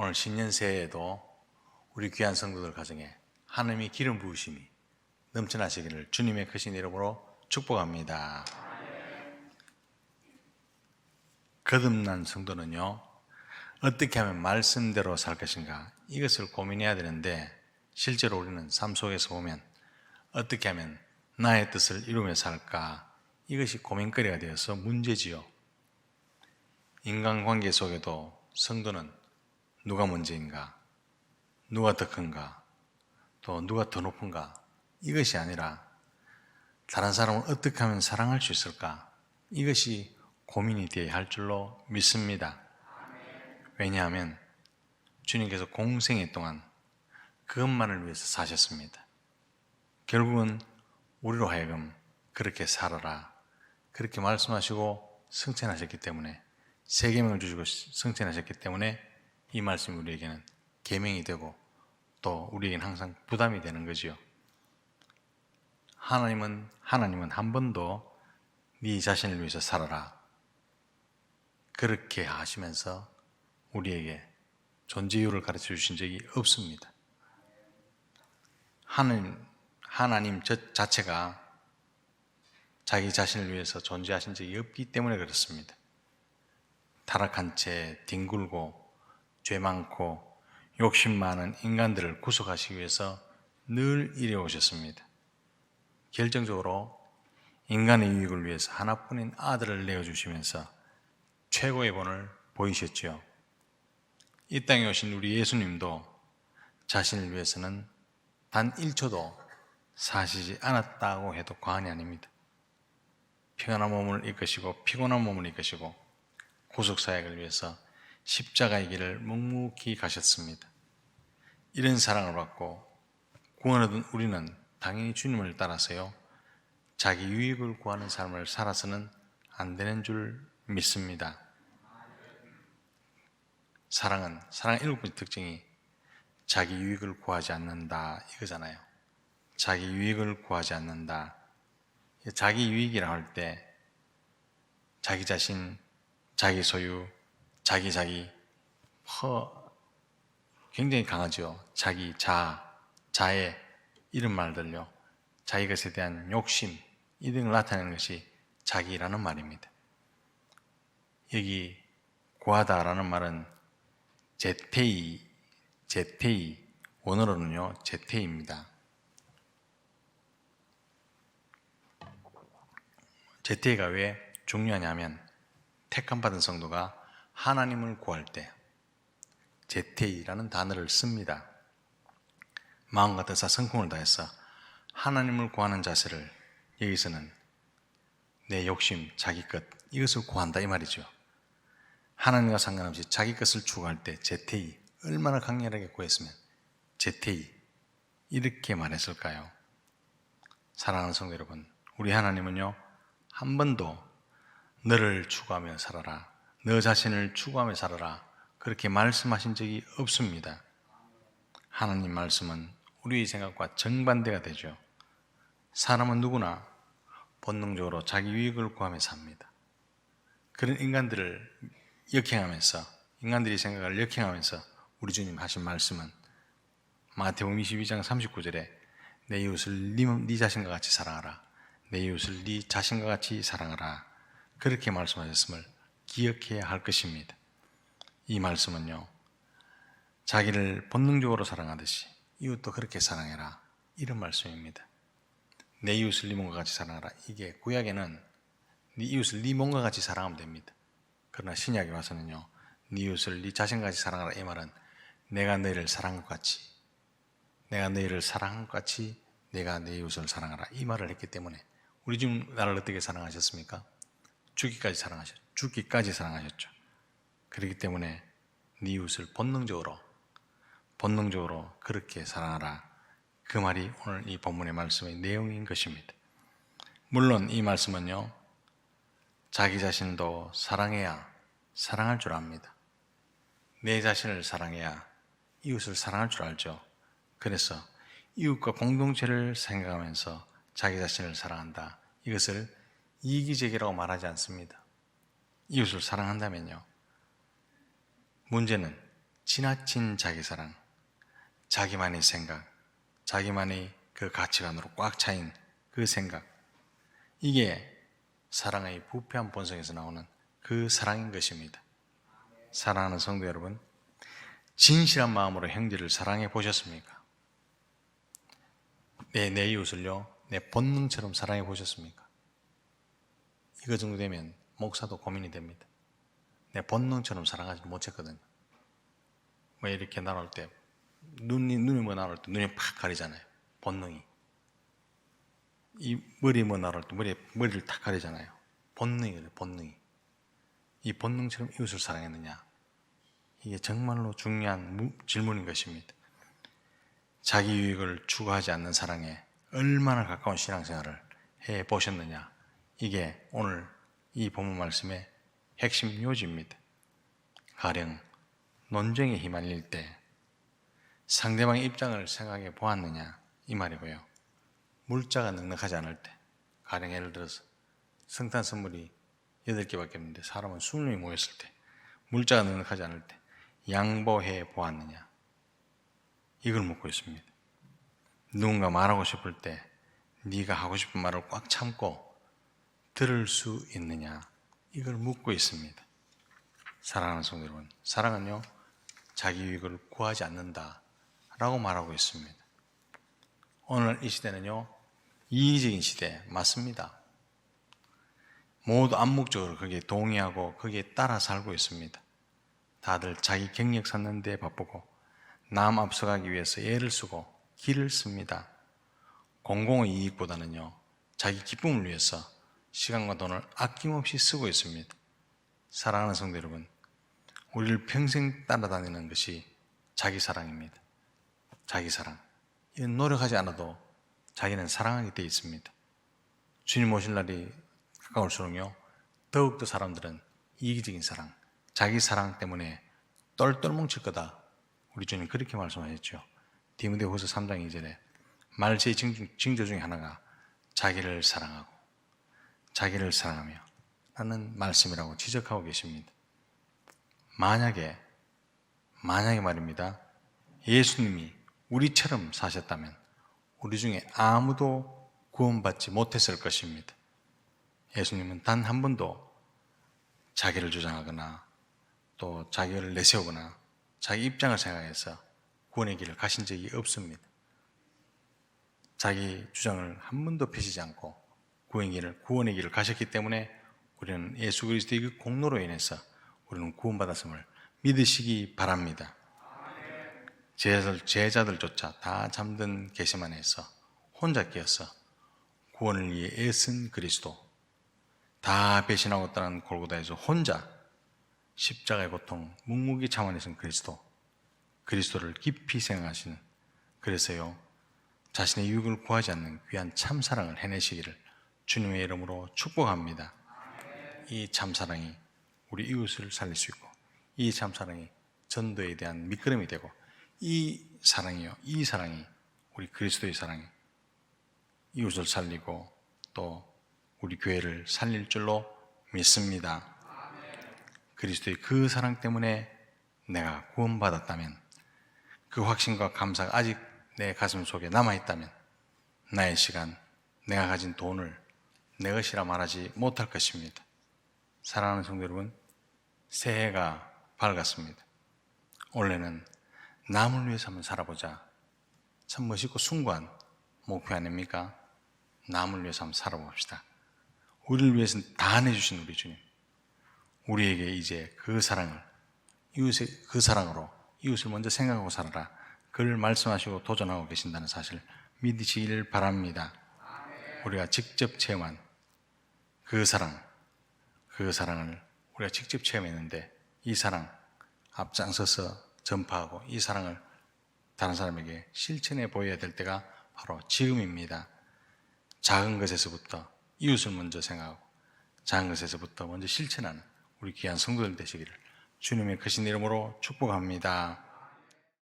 오늘 신년 새해에도 우리 귀한 성도들 가정에 하나님의 기름 부으심이 넘쳐나시기를 주님의 크신 이름으로 축복합니다. 거듭난 성도는요, 어떻게 하면 말씀대로 살 것인가 이것을 고민해야 되는데 실제로 우리는 삶 속에서 보면 어떻게 하면 나의 뜻을 이루며 살까 이것이 고민거리가 되어서 문제지요. 인간관계 속에도 성도는 누가 문제인가, 누가 더 큰가, 또 누가 더 높은가 이것이 아니라 다른 사람을 어떻게 하면 사랑할 수 있을까 이것이 고민이 되어야 할 줄로 믿습니다. 왜냐하면 주님께서 공생애 동안 그것만을 위해서 사셨습니다. 결국은 우리로 하여금 그렇게 살아라. 그렇게 말씀하시고 성천하셨기 때문에 세계명을 주시고 성천하셨기 때문에 이 말씀이 우리에게는 계명이 되고 또 우리에게는 항상 부담이 되는 거지요. 하나님은 하나님은 한 번도 네 자신을 위해서 살아라. 그렇게 하시면서 우리에게 존재 이유를 가르쳐 주신 적이 없습니다. 하나님, 하나님 저 자체가 자기 자신을 위해서 존재하신 적이 없기 때문에 그렇습니다. 타락한 채 뒹굴고 죄 많고 욕심 많은 인간들을 구속하시기 위해서 늘 이래 오셨습니다. 결정적으로 인간의 유익을 위해서 하나뿐인 아들을 내어주시면서 최고의 본을 보이셨지요. 이 땅에 오신 우리 예수님도 자신을 위해서는 단 1초도 사시지 않았다고 해도 과언이 아닙니다. 평안한 몸을 이끄시고 피곤한 몸을 이끄시고 구속사역을 위해서 십자가의 길을 묵묵히 가셨습니다. 이런 사랑을 받고 구원 얻은 우리는 당연히 주님을 따라서요. 자기 유익을 구하는 삶을 살아서는 안 되는 줄 믿습니다. 사랑은 사랑의 일곱 번째 특징이 자기 유익을 구하지 않는다 이거잖아요. 자기 유익을 구하지 않는다. 자기 유익이라 할 때 자기 자신, 자기 소유, 자기 자기 허 굉장히 강하죠. 자기 자, 자의 이런 말들요. 자기 것에 대한 욕심 이등을 나타내는 것이 자기라는 말입니다. 여기 구하다라는 말은 제테이, 제테이, 원어로는요, 제테이입니다. 제테이가 왜 중요하냐면, 택함 받은 성도가 하나님을 구할 때, 제테이라는 단어를 씁니다. 마음과 뜻과 성품을 다해서 하나님을 구하는 자세를 여기서는 내 욕심, 자기 것, 이것을 구한다 이 말이죠. 하나님과 상관없이 자기 것을 추구할 때 제테이 얼마나 강렬하게 구했으면 제테이 이렇게 말했을까요? 사랑하는 성도 여러분, 우리 하나님은요 한 번도 너를 추구하며 살아라, 너 자신을 추구하며 살아라 그렇게 말씀하신 적이 없습니다. 하나님 말씀은 우리의 생각과 정반대가 되죠. 사람은 누구나 본능적으로 자기 유익을 구하며 삽니다. 그런 인간들을 역행하면서 인간들이 생각을 역행하면서 우리 주님 하신 말씀은 마태복음 22장 39절에 내 이웃을 네, 네 자신과 같이 사랑하라. 내 이웃을 네 자신과 같이 사랑하라. 그렇게 말씀하셨음을 기억해야 할 것입니다. 이 말씀은요. 자기를 본능적으로 사랑하듯이 이웃도 그렇게 사랑해라. 이런 말씀입니다. 내 이웃을 네 몸과 같이 사랑하라. 이게 구약에는 네 이웃을 네 몸과 같이 사랑하면 됩니다. 그러나 신약에 와서는요, 네 이웃을 네 자신같이 사랑하라 이 말은 내가 너희를 사랑한 것 같이, 내가 너희를 사랑한 것 같이 내가 내 이웃을 사랑하라 이 말을 했기 때문에 우리 지금 나를 어떻게 사랑하셨습니까? 죽기까지 사랑하셨, 죽기까지 사랑하셨죠. 그렇기 때문에 네 이웃을 본능적으로, 본능적으로 그렇게 사랑하라. 그 말이 오늘 이 본문의 말씀의 내용인 것입니다. 물론 이 말씀은요, 자기 자신도 사랑해야 사랑할 줄 압니다. 내 자신을 사랑해야 이웃을 사랑할 줄 알죠. 그래서 이웃과 공동체를 생각하면서 자기 자신을 사랑한다. 이것을 이기적이라고 말하지 않습니다. 이웃을 사랑한다면요. 문제는 지나친 자기 사랑, 자기만의 생각, 자기만의 그 가치관으로 꽉 차인 그 생각. 이게 사랑의 부패한 본성에서 나오는 그 사랑인 것입니다. 사랑하는 성도 여러분, 진실한 마음으로 형제를 사랑해 보셨습니까? 내, 내 이웃을요, 내 본능처럼 사랑해 보셨습니까? 이거 정도 되면 목사도 고민이 됩니다. 내 본능처럼 사랑하지 못했거든요. 뭐 이렇게 날아올 때, 눈이, 눈이 뭐 날아올 때 눈이 팍 가리잖아요. 본능이. 이 머리 뭐 날아올 때 머리, 머리를 탁 가리잖아요. 본능이 그래요, 본능이. 이 본능처럼 이웃을 사랑했느냐? 이게 정말로 중요한 무- 질문인 것입니다. 자기 유익을 추구하지 않는 사랑에 얼마나 가까운 신앙생활을 해 보셨느냐? 이게 오늘 이 본문 말씀의 핵심 요지입니다. 가령 논쟁에 휘말릴 때 상대방의 입장을 생각해 보았느냐 이 말이고요. 물자가 넉넉하지 않을 때 가령 예를 들어서 성탄 선물이 8개밖에 없는데 사람은 20명이 모였을 때 물자가 넉넉하지 않을 때 양보해 보았느냐 이걸 묻고 있습니다. 누군가 말하고 싶을 때 네가 하고 싶은 말을 꽉 참고 들을 수 있느냐 이걸 묻고 있습니다. 사랑하는 성도 여러분, 사랑은요 자기 유익을 구하지 않는다 라고 말하고 있습니다. 오늘 이 시대는요 이기적인 시대 맞습니다. 모두 암묵적으로 거기에 동의하고 거기에 따라 살고 있습니다. 다들 자기 경력 쌓는 데 바쁘고 남 앞서가기 위해서 애를 쓰고 길을 씁니다. 공공의 이익보다는요 자기 기쁨을 위해서 시간과 돈을 아낌없이 쓰고 있습니다. 사랑하는 성도 여러분, 우리를 평생 따라다니는 것이 자기 사랑입니다. 자기 사랑. 노력하지 않아도 자기는 사랑하게 되어 있습니다. 주님 오실 날이 가까울수록요, 더욱더 사람들은 이기적인 사랑, 자기 사랑 때문에 똘똘 뭉칠 거다. 우리 주님 그렇게 말씀하셨죠. 디모데후서 3장 2절에 말세의 징조 중에 하나가 자기를 사랑하고 자기를 사랑하며 라는 말씀이라고 지적하고 계십니다. 만약에 만약에 말입니다. 예수님이 우리처럼 사셨다면 우리 중에 아무도 구원받지 못했을 것입니다. 예수님은 단 한 번도 자기를 주장하거나 또 자기를 내세우거나 자기 입장을 생각해서 구원의 길을 가신 적이 없습니다. 자기 주장을 한 번도 펴시지 않고 구원의 길을, 구원의 길을 가셨기 때문에 우리는 예수 그리스도의 그 공로로 인해서 우리는 구원받았음을 믿으시기 바랍니다. 제자들, 제자들조차 다 잠든 게시만에서 혼자 깨어서 구원을 위해 애쓴 그리스도 다 배신하고 떠난 골고다에서 혼자 십자가의 고통, 묵묵히 참아내신 그리스도 그리스도를 깊이 생각하시는 그래서요 자신의 유익을 구하지 않는 귀한 참사랑을 해내시기를 주님의 이름으로 축복합니다. 이 참사랑이 우리 이웃을 살릴 수 있고 이 참사랑이 전도에 대한 밑거름이 되고 이 사랑이요 이 사랑이 우리 그리스도의 사랑이 이웃을 살리고 또 우리 교회를 살릴 줄로 믿습니다. 그리스도의 그 사랑 때문에 내가 구원받았다면 그 확신과 감사가 아직 내 가슴 속에 남아있다면 나의 시간, 내가 가진 돈을 내 것이라 말하지 못할 것입니다. 사랑하는 성도 여러분, 새해가 밝았습니다. 올해는 남을 위해서 한번 살아보자. 참 멋있고 숭고한 목표 아닙니까? 남을 위해서 한번 살아봅시다. 우리를 위해서 다 내주신 우리 주님. 우리에게 이제 그 사랑을, 이웃의 그 사랑으로 이웃을 먼저 생각하고 살아라. 그를 말씀하시고 도전하고 계신다는 사실을 믿으시길 바랍니다. 우리가 직접 체험한 그 사랑, 그 사랑을 우리가 직접 체험했는데 이 사랑 앞장서서 전파하고 이 사랑을 다른 사람에게 실천해 보여야 될 때가 바로 지금입니다. 작은 것에서부터 이웃을 먼저 생각하고 작은 것에서부터 먼저 실천하는 우리 귀한 성도들 되시기를 주님의 크신 이름으로 축복합니다.